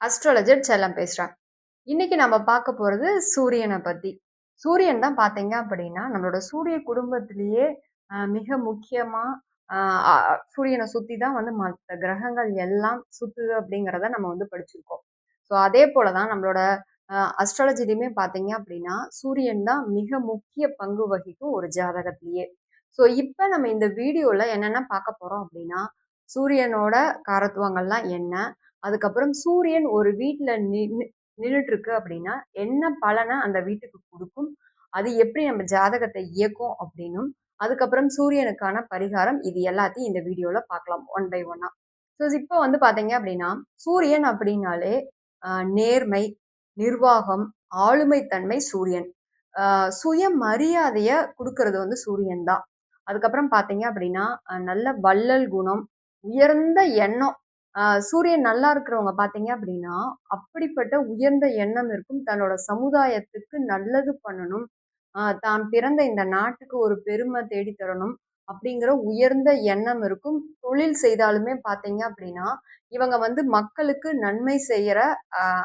Astrologer செல்லம் பேசுகிறேன் இன்னைக்கு நம்ம பார்க்க போகிறது சூரியனை பற்றி சூரியன் தான் பார்த்தீங்க அப்படின்னா நம்மளோட சூரிய குடும்பத்திலேயே மிக முக்கியமாக சூரியனை சுற்றி தான் வந்து மற்ற கிரகங்கள் எல்லாம் சுத்துது அப்படிங்கிறத நம்ம வந்து படிச்சிருக்கோம். ஸோ அதே போலதான் நம்மளோட அஸ்ட்ராலஜிலையுமே பார்த்தீங்க அப்படின்னா சூரியன் தான் மிக முக்கிய பங்கு வகிக்கும் ஒரு ஜாதகத்திலேயே. ஸோ இப்போ நம்ம இந்த வீடியோவில் என்னென்ன பார்க்க போகிறோம் அப்படின்னா சூரியனோட காரத்துவங்கள்லாம் என்ன அதுக்கப்புறம் சூரியன் ஒரு வீட்டில் நின்றுட்டு இருக்கு அப்படின்னா என்ன பலனை அந்த வீட்டுக்கு கொடுக்கும்? அது எப்படி நம்ம ஜாதகத்தை இயக்கும் அப்படின்னும் அதுக்கப்புறம் சூரியனுக்கான பரிகாரம் இது எல்லாத்தையும் இந்த வீடியோவில் பார்க்கலாம் ஒன் பை ஒன்னா ஸோ இப்போ வந்து பார்த்தீங்க அப்படின்னா சூரியன் அப்படின்னாலே நேர்மை நிர்வாகம் ஆளுமைத்தன்மை சூரியன். சுய மரியாதையை கொடுக்கறது வந்து சூரியன் தான். அதுக்கப்புறம் பார்த்தீங்க அப்படின்னா நல்ல வள்ளல் குணம் உயர்ந்த எண்ணம் சூரியன் நல்லா இருக்கிறவங்க பார்த்தீங்க அப்படின்னா அப்படிப்பட்ட உயர்ந்த எண்ணம் இருக்கும். தன்னோட சமுதாயத்துக்கு நல்லது பண்ணணும். தான் பிறந்த இந்த நாட்டுக்கு ஒரு பெருமை தேடித்தரணும் அப்படிங்கிற உயர்ந்த எண்ணம் இருக்கும். தொழில் செய்தாலுமே பார்த்தீங்க அப்படின்னா இவங்க வந்து மக்களுக்கு நன்மை செய்யற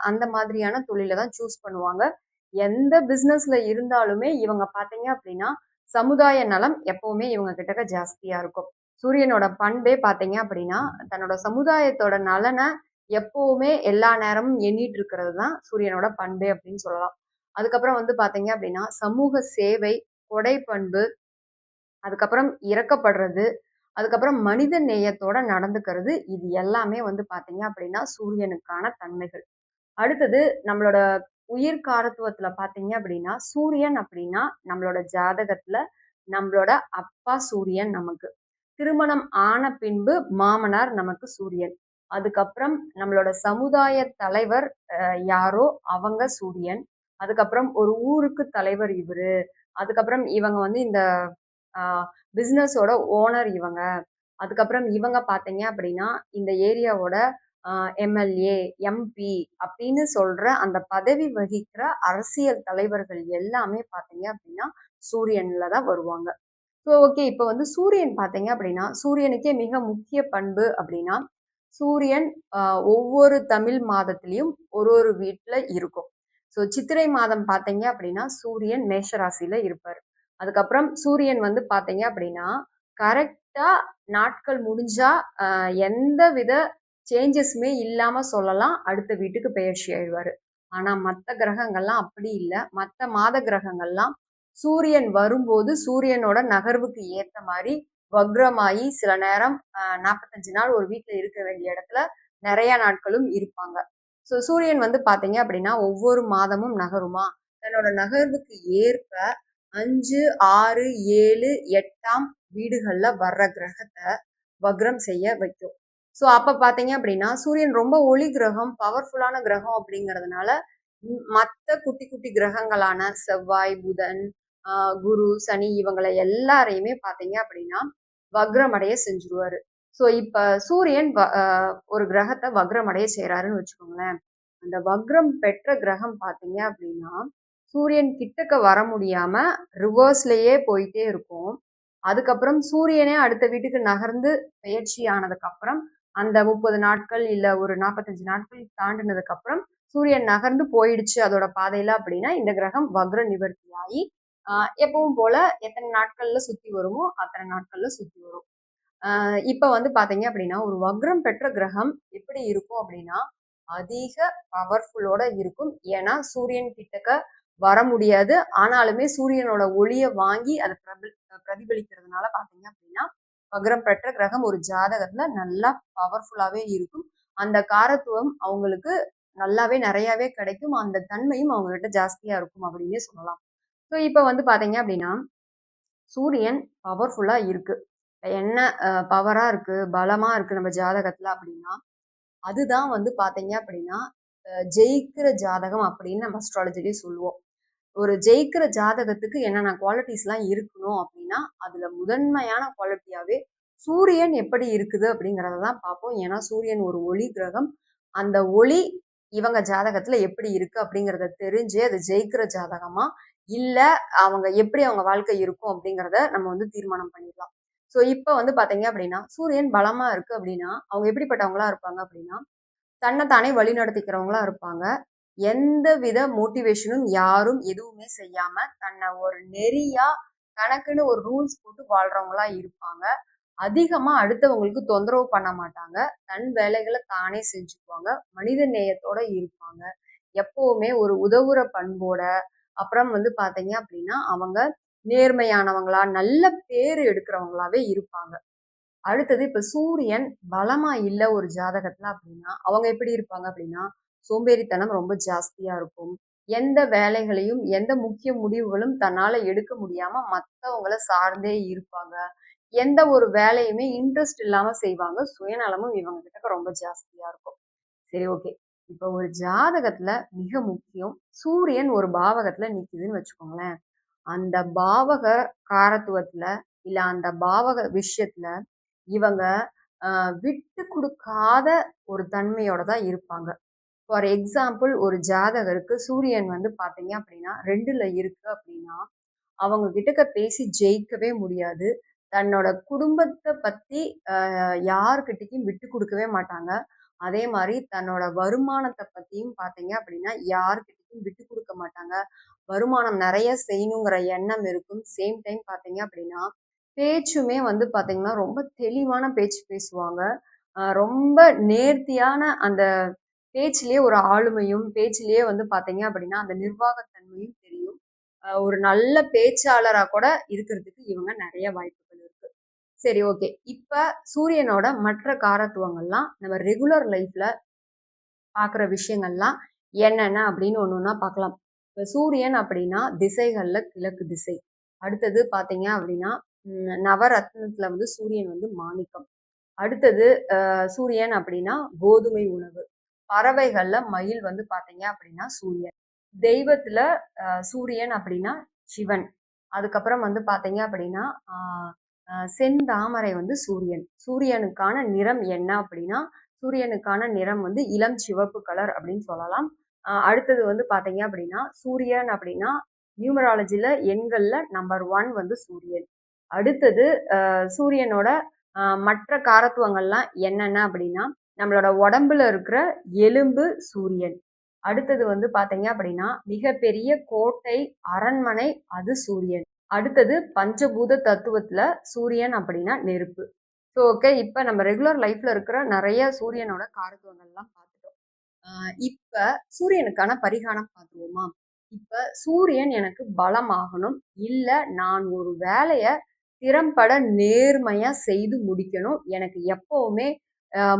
அந்த மாதிரியான தொழிலை தான் சூஸ் பண்ணுவாங்க. எந்த பிஸ்னஸ்ல இருந்தாலுமே இவங்க பார்த்தீங்க அப்படின்னா சமுதாய நலம் எப்பவுமே இவங்க கிட்டக்க ஜாஸ்தியா இருக்கும். சூரியனோட பண்பே பார்த்தீங்க அப்படின்னா தன்னோட சமுதாயத்தோட நலனை எப்பவுமே எல்லா நேரமும் எண்ணிட்டு இருக்கிறது தான் சூரியனோட பண்பே அப்படின்னு சொல்லலாம். அதுக்கப்புறம் வந்து பார்த்தீங்க அப்படின்னா சமூக சேவை கொடை பண்பு அதுக்கப்புறம் இறக்கப்படுறது அதுக்கப்புறம் மனித நேயத்தோட நடந்துக்கிறது இது எல்லாமே வந்து பார்த்தீங்க அப்படின்னா சூரியனுக்கான தன்மைகள். அடுத்தது நம்மளோட உயிர் காரத்துவத்துல பார்த்தீங்க அப்படின்னா சூரியன் அப்படின்னா நம்மளோட ஜாதகத்துல நம்மளோட அப்பா சூரியன் நமக்கு. திருமணம் ஆன பின்பு மாமனார் நமக்கு சூரியன். அதுக்கப்புறம் நம்மளோட சமுதாய தலைவர் யாரோ அவங்க சூரியன். அதுக்கப்புறம் ஒரு ஊருக்கு தலைவர் இவரு. அதுக்கப்புறம் இவங்க வந்து இந்த பிஸ்னஸோட ஓனர் இவங்க. அதுக்கப்புறம் இவங்க பார்த்தீங்க அப்படின்னா இந்த ஏரியாவோட எம்எல்ஏ எம்பி அப்படின்னு சொல்ற அந்த பதவி வகிக்கிற அரசியல் தலைவர்கள் எல்லாமே பார்த்தீங்க அப்படின்னா சூரியன்ல தான் வருவாங்க. ஸோ ஓகே இப்போ வந்து சூரியன் பார்த்தீங்க அப்படின்னா சூரியனுக்கே மிக முக்கிய பண்பு அப்படின்னா சூரியன் ஒவ்வொரு தமிழ் மாதத்திலையும் ஒரு ஒரு வீட்டில் இருக்கும். ஸோ சித்திரை மாதம் பார்த்தீங்க அப்படின்னா சூரியன் மேஷராசியில் இருப்பார். அதுக்கப்புறம் சூரியன் வந்து பார்த்தீங்க அப்படின்னா கரெக்டாக நாட்கள் முடிஞ்சா எந்த வித சேஞ்சஸுமே இல்லாமல் சொல்லலாம். அடுத்த வீட்டுக்கு பெயர்ச்சி ஆயிடுவார். ஆனால் மற்ற கிரகங்கள்லாம் அப்படி இல்லை. மற்ற மாத கிரகங்கள்லாம் சூரியன் வரும்போது சூரியனோட நகர்வுக்கு ஏத்த மாதிரி வக்ரமாயி சில நேரம் நாற்பத்தஞ்சு நாள் ஒரு வீட்டில் இருக்க வேண்டிய இடத்துல நிறைய நாட்களும் இருப்பாங்க. ஸோ சூரியன் வந்து பார்த்தீங்க அப்படின்னா ஒவ்வொரு மாதமும் நகருமா? தன்னோட நகர்வுக்கு ஏற்ப அஞ்சு ஆறு ஏழு எட்டாம் வீடுகளில் வர்ற கிரகத்தை வக்ரம் செய்ய வைக்கும். ஸோ அப்போ பார்த்தீங்க அப்படின்னா சூரியன் ரொம்ப ஒளி கிரகம் பவர்ஃபுல்லான கிரகம் அப்படிங்கிறதுனால மற்ற குட்டி குட்டி கிரகங்களான செவ்வாய் புதன் குரு சனி இவங்களை எல்லாரையுமே பார்த்தீங்க அப்படின்னா வக்ரமடைய செஞ்சுருவாரு. ஸோ இப்ப சூரியன் வ- ஒரு கிரகத்தை வக்ரமடைய செய்யறாருன்னு வச்சுக்கோங்களேன். அந்த வக்ரம் பெற்ற கிரகம் பார்த்தீங்க அப்படின்னா சூரியன் கிட்டக்க வர முடியாம ரிவர்ஸ்லயே போயிட்டே இருக்கும். அதுக்கப்புறம் சூரியனே அடுத்த வீட்டுக்கு நகர்ந்து பயிற்சி ஆனதுக்கு அப்புறம் அந்த முப்பது நாட்கள் இல்ல ஒரு நாற்பத்தஞ்சு நாட்கள் தாண்டினதுக்கு அப்புறம் சூரியன் நகர்ந்து போயிடுச்சு அதோட பாதையில அப்படின்னா இந்த கிரகம் வக்ர நிவர்த்தி ஆகி எப்பவும் போல எத்தனை நாட்கள்ல சுத்தி வருமோ அத்தனை நாட்கள்ல சுத்தி வரும். இப்ப வந்து பாத்தீங்க அப்படின்னா ஒரு வக்ரம் பெற்ற கிரகம் எப்படி இருக்கும் அப்படின்னா அதிக பவர்ஃபுல்லோட இருக்கும். ஏன்னா சூரியன் கிட்டக்க வர முடியாது. ஆனாலுமே சூரியனோட ஒளியை வாங்கி அதை பிரபல் பிரதிபலிக்கிறதுனால பாத்தீங்க அப்படின்னா வக்ரம் பெற்ற கிரகம் ஒரு ஜாதகத்துல நல்லா பவர்ஃபுல்லாவே இருக்கும். அந்த காரத்துவம் அவங்களுக்கு நல்லாவே நிறையவே கிடைக்கும். அந்த தன்மையும் அவங்ககிட்ட ஜாஸ்தியா இருக்கும் அப்படின்னே சொல்லலாம். ஸோ இப்போ வந்து பார்த்தீங்க அப்படின்னா சூரியன் பவர்ஃபுல்லாக இருக்குது என்ன பவராக இருக்குது பலமாக இருக்குது நம்ம ஜாதகத்தில் அப்படின்னா அதுதான் வந்து பார்த்தீங்க அப்படின்னா ஜெயிக்கிற ஜாதகம் அப்படின்னு நம்ம அஸ்ட்ராலஜிலேயே சொல்லுவோம். ஒரு ஜெயிக்கிற ஜாதகத்துக்கு என்னென்ன குவாலிட்டிஸ்லாம் இருக்கணும் அப்படின்னா அதில் முதன்மையான குவாலிட்டியாகவே சூரியன் எப்படி இருக்குது அப்படிங்கிறத தான் பார்ப்போம். ஏன்னா சூரியன் ஒரு ஒளி கிரகம். அந்த ஒளி இவங்க ஜாதகத்தில் எப்படி இருக்குது அப்படிங்கிறத தெரிஞ்சு அது ஜெயிக்கிற ஜாதகமாக இல்லை அவங்க எப்படி அவங்க வாழ்க்கை இருக்கும் அப்படிங்கிறத நம்ம வந்து தீர்மானம் பண்ணிடலாம் ஸோ இப்போ வந்து பார்த்தீங்க அப்படின்னா சூரியன் பலமா இருக்கு அப்படின்னா அவங்க எப்படிப்பட்டவங்களா இருப்பாங்க அப்படின்னா தன்னைத்தானே வழிநடத்திக்கிறவங்களா இருப்பாங்க. எந்த வித மோட்டிவேஷனும் யாரும் எதுவுமே செய்யாம, தன்னை ஒரு நெறியா, கணக்குன்னு ஒரு ரூல்ஸ் போட்டு வாழ்றவங்களா இருப்பாங்க. அதிகமா அடுத்தவங்களுக்கு தொந்தரவு பண்ண மாட்டாங்க. தன் வேலைகளை தானே செஞ்சுக்குவாங்க. மனித நேயத்தோட இருப்பாங்க. எப்பவுமே ஒரு உதவுற பண்போட, அப்புறம் வந்து பார்த்தீங்க அப்படின்னா, அவங்க நேர்மையானவங்களா, நல்ல பேரு எடுக்கிறவங்களாவே இருப்பாங்க. அடுத்தது இப்ப சூரியன் பலமா இல்ல ஒரு ஜாதகத்துல அப்படின்னா, அவங்க எப்படி இருப்பாங்க அப்படின்னா, சோம்பேறித்தனம் ரொம்ப ஜாஸ்தியா இருக்கும். எந்த வேலைகளையும், எந்த முக்கிய முடிவுகளும் தன்னால எடுக்க முடியாம மத்தவங்களை சார்ந்தே இருப்பாங்க. எந்த ஒரு வேலையுமே இன்ட்ரெஸ்ட் இல்லாம செய்வாங்க. சுயநலமும் இவங்க கிட்ட ரொம்ப ஜாஸ்தியா இருக்கும். சரி ஓகே. இப்போ ஒரு ஜாதகத்துல மிக முக்கியம். சூரியன் ஒரு பாவகத்துல நிக்குதுன்னு வச்சுக்கோங்களேன். அந்த பாவக காரத்துவத்துல, இல்ல அந்த பாவக விஷயத்துல இவங்க விட்டு கொடுக்காத ஒரு தன்மையோட தான் இருப்பாங்க. ஃபார் எக்ஸாம்பிள் ஒரு ஜாதகருக்கு சூரியன் வந்து பார்த்தீங்க அப்படின்னா ரெண்டுல இருக்கு அப்படின்னா, அவங்க கிட்டக்க பேசி ஜெயிக்கவே முடியாது. தன்னோட குடும்பத்தை பத்தி யாருக்கிட்டையும் விட்டு கொடுக்கவே மாட்டாங்க. அதே மாதிரி தன்னோட வருமானத்தை பற்றியும் பார்த்தீங்க அப்படின்னா, யார்கிட்டயும் விட்டு கொடுக்க மாட்டாங்க. வருமானம் நிறைய செய்யணுங்கிற எண்ணம் இருக்கும். சேம் டைம் பார்த்தீங்க அப்படின்னா, பேச்சுமே வந்து பார்த்தீங்கன்னா, ரொம்ப தெளிவான பேச்சு பேசுவாங்க. ரொம்ப நேர்த்தியான அந்த பேச்சிலேயே ஒரு ஆளுமையும், பேச்சிலேயே வந்து பார்த்தீங்க அப்படின்னா, அந்த நிர்வாகத்தன்மையும் தெரியும். ஒரு நல்ல பேச்சாளராக கூட இருக்கிறதுக்கு இவங்க நிறைய வாய்ப்பு சரி ஓகே. இப்போ சூரியனோட மற்ற காரத்துவங்கள்லாம் நம்ம ரெகுலர் லைஃப்பில் பார்க்குற விஷயங்கள்லாம் என்னென்ன அப்படின்னு ஒன்று ஒன்றா பார்க்கலாம். இப்போ சூரியன் அப்படின்னா திசைகளில் கிழக்கு திசை. அடுத்தது பார்த்தீங்க அப்படின்னா, நவரத்னத்தில் வந்து சூரியன் வந்து மாணிக்கம். அடுத்தது சூரியன் அப்படின்னா கோதுமை உணவு. பறவைகளில் மயில் வந்து பார்த்தீங்க அப்படின்னா சூரியன். தெய்வத்தில் சூரியன் அப்படின்னா சிவன். அதுக்கப்புறம் வந்து பார்த்தீங்க அப்படின்னா, செந்தாமரை வந்து சூரியன். சூரியனுக்கான நிறம் என்ன அப்படின்னா, சூரியனுக்கான நிறம் வந்து இளம் சிவப்பு கலர் அப்படின்னு சொல்லலாம். அடுத்தது வந்து பார்த்தீங்க அப்படின்னா, சூரியன் அப்படின்னா நியூமராலஜியில் எண்களில் நம்பர் ஒன் வந்து சூரியன். அடுத்தது சூரியனோட மற்ற காரத்துவங்கள்லாம் என்னென்ன அப்படின்னா, நம்மளோட உடம்புல இருக்கிற எலும்பு சூரியன். அடுத்தது வந்து பார்த்தீங்க அப்படின்னா, மிகப்பெரிய கோட்டை, அரண்மனை அது சூரியன். அடுத்தது பஞ்சபூத தத்துவத்துல சூரியன் அப்படின்னா நெருப்பு. So okay. இப்போ நம்ம ரெகுலர் லைஃப்ல இருக்கிற நிறைய சூரியனோட காரத்துவங்கள்லாம் பார்த்துட்டோம். இப்போ சூரியனுக்கான பரிகாரம் பார்த்துருவோமா? இப்போ சூரியன் எனக்கு பலமாகணும். இல்லை நான் ஒரு வேலையை திறம்பட நேர்மையாக செய்து முடிக்கணும். எனக்கு எப்போவுமே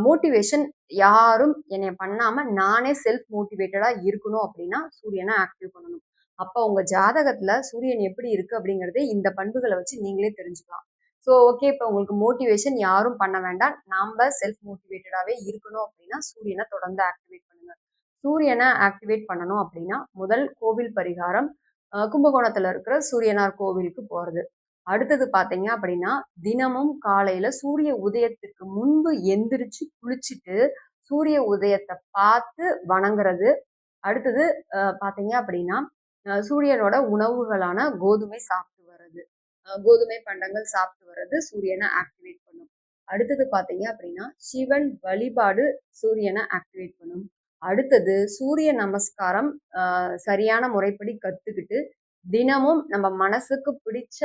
மோட்டிவேஷன் யாரும் என்னை பண்ணாமல் நானே செல்ஃப் மோட்டிவேட்டடாக இருக்கணும் அப்படின்னா, சூரியனை ஆக்டிவ் பண்ணணும். அப்போ உங்கள் ஜாதகத்தில் சூரியன் எப்படி இருக்குது அப்படிங்கிறத இந்த பண்புகளை வச்சு நீங்களே தெரிஞ்சுக்கலாம். So okay. இப்போ உங்களுக்கு மோட்டிவேஷன் யாரும் பண்ண வேண்டாம். நாம் செல்ஃப் மோட்டிவேட்டடாகவே இருக்கணும் அப்படின்னா, சூரியனை தொடர்ந்து ஆக்டிவேட் பண்ணுங்கள் சூரியனை ஆக்டிவேட் பண்ணணும் அப்படின்னா, முதல் கோவில் பரிகாரம் கும்பகோணத்தில் இருக்கிற சூரியனார் கோவிலுக்கு போகிறது அடுத்தது பார்த்தீங்க அப்படின்னா, தினமும் காலையில் சூரிய உதயத்துக்கு முன்பு எந்திரிச்சு குளிச்சுட்டு, சூரிய உதயத்தை பார்த்து வணங்குறது. அடுத்தது பார்த்தீங்க அப்படின்னா, சூரியனோட உணவுகளான கோதுமை சாப்பிட்டு வர்றது. கோதுமை பண்டங்கள் சாப்பிட்டு வர்றது சூரியனை ஆக்டிவேட் பண்ணும். அடுத்தது பார்த்தீங்க அப்படின்னா, சிவன் வழிபாடு சூரியனை ஆக்டிவேட் பண்ணும். அடுத்தது சூரிய நமஸ்காரம் சரியான முறைப்படி கற்றுக்கிட்டு தினமும் நம்ம மனசுக்கு பிடிச்ச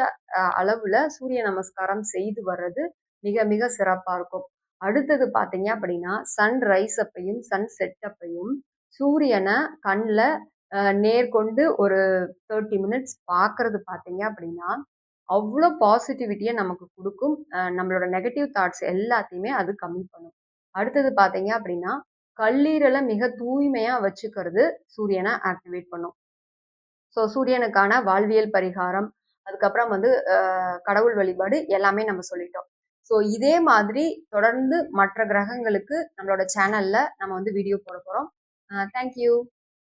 அளவில் அளவுல சூரிய நமஸ்காரம் செய்து வர்றது மிக மிக சிறப்பா இருக்கும். அடுத்தது பார்த்தீங்க அப்படின்னா, சன் ரைஸ் அப்பையும் சன் செட்டப்பையும் சூரியனை கண்ணில் நேர்கொண்டு ஒரு 30 மினிட்ஸ் பார்க்கறது பார்த்தீங்க அப்படின்னா, அவ்வளோ பாசிட்டிவிட்டியை நமக்கு கொடுக்கும் நம்மளோட நெகட்டிவ் தாட்ஸ் எல்லாத்தையுமே அது கம்மி பண்ணும். அடுத்தது பார்த்தீங்க அப்படின்னா, கல்லீரலை மிக தூய்மையாக வச்சுக்கிறது சூரியனை ஆக்டிவேட் பண்ணும். ஸோ சூரியனுக்கான வாழ்வியல் பரிகாரம், அதுக்கப்புறம் வந்து கடவுள் வழிபாடு எல்லாமே நம்ம சொல்லிட்டோம். ஸோ இதே மாதிரி தொடர்ந்து மற்ற கிரகங்களுக்கு நம்மளோட சேனலில் நம்ம வந்து வீடியோ போட போகிறோம் தேங்க்யூ தேங்க் யூ.